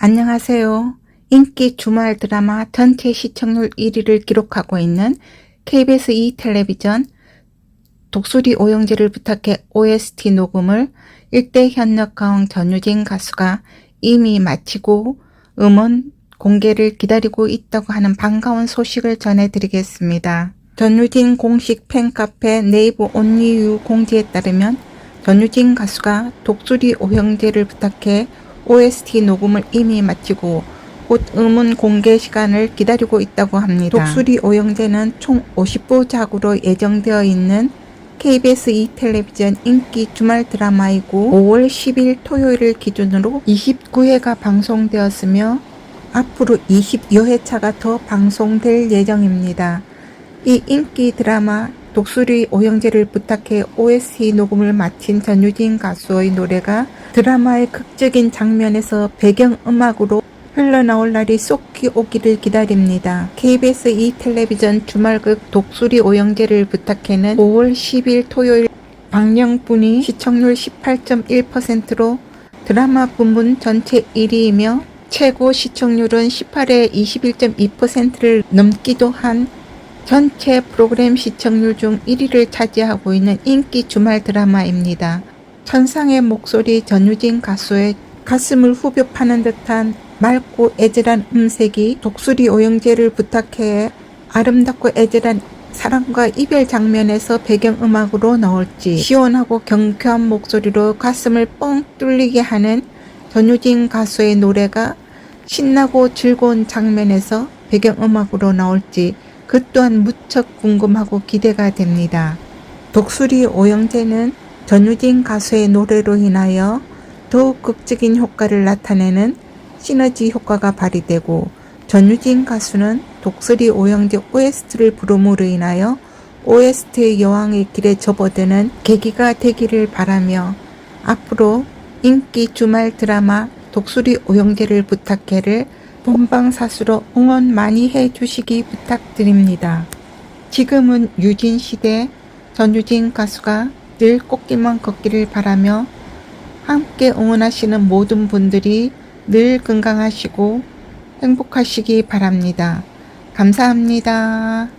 안녕하세요. 인기 주말 드라마 전체 시청률 1위를 기록하고 있는 KBS 2 텔레비전 독수리 오영재를 부탁해 OST 녹음을 일대 현역가왕 전유진 가수가 이미 마치고 음원 공개를 기다리고 있다고 하는 반가운 소식을 전해드리겠습니다. 전유진 공식 팬카페 네이버 온리유 공지에 따르면 전유진 가수가 독수리 오형제를 부탁해 OST 녹음을 이미 마치고 곧 음원 공개 시간을 기다리고 있다고 합니다. 독수리 오형제는 총 50부작으로 예정되어 있는 KBS 2 텔레비전 인기 주말 드라마이고 5월 10일 토요일을 기준으로 29회가 방송되었으며 앞으로 20여 회차가 더 방송될 예정입니다. 이 인기 드라마 독수리 오형제를 부탁해 OST 녹음을 마친 전유진 가수의 노래가 드라마의 극적인 장면에서 배경음악으로 흘러나올 날이 쏙히 오기를 기다립니다. KBS 2 텔레비전 주말극 독수리 오영재를 부탁해는 5월 10일 토요일 방영분이 시청률 18.1%로 드라마 부문 전체 1위이며 최고 시청률은 18회 21.2%를 넘기도 한 전체 프로그램 시청률 중 1위를 차지하고 있는 인기 주말 드라마입니다. 천상의 목소리 전유진 가수의 가슴을 후벼 파는 듯한 맑고 애절한 음색이 독수리 오영재를 부탁해 아름답고 애절한 사랑과 이별 장면에서 배경음악으로 나올지 시원하고 경쾌한 목소리로 가슴을 뻥 뚫리게 하는 전유진 가수의 노래가 신나고 즐거운 장면에서 배경음악으로 나올지 그 또한 무척 궁금하고 기대가 됩니다. 독수리 오영재는 전유진 가수의 노래로 인하여 더욱 극적인 효과를 나타내는 시너지 효과가 발휘되고 전유진 가수는 독수리 오영재 OST를 부름으로 인하여 OST의 여왕의 길에 접어드는 계기가 되기를 바라며 앞으로 인기 주말 드라마 독수리 오영재를 부탁해를 본방사수로 응원 많이 해주시기 부탁드립니다. 지금은 유진 시대 전유진 가수가 늘 꽃길만 걷기를 바라며 함께 응원하시는 모든 분들이 늘 건강하시고 행복하시기 바랍니다. 감사합니다.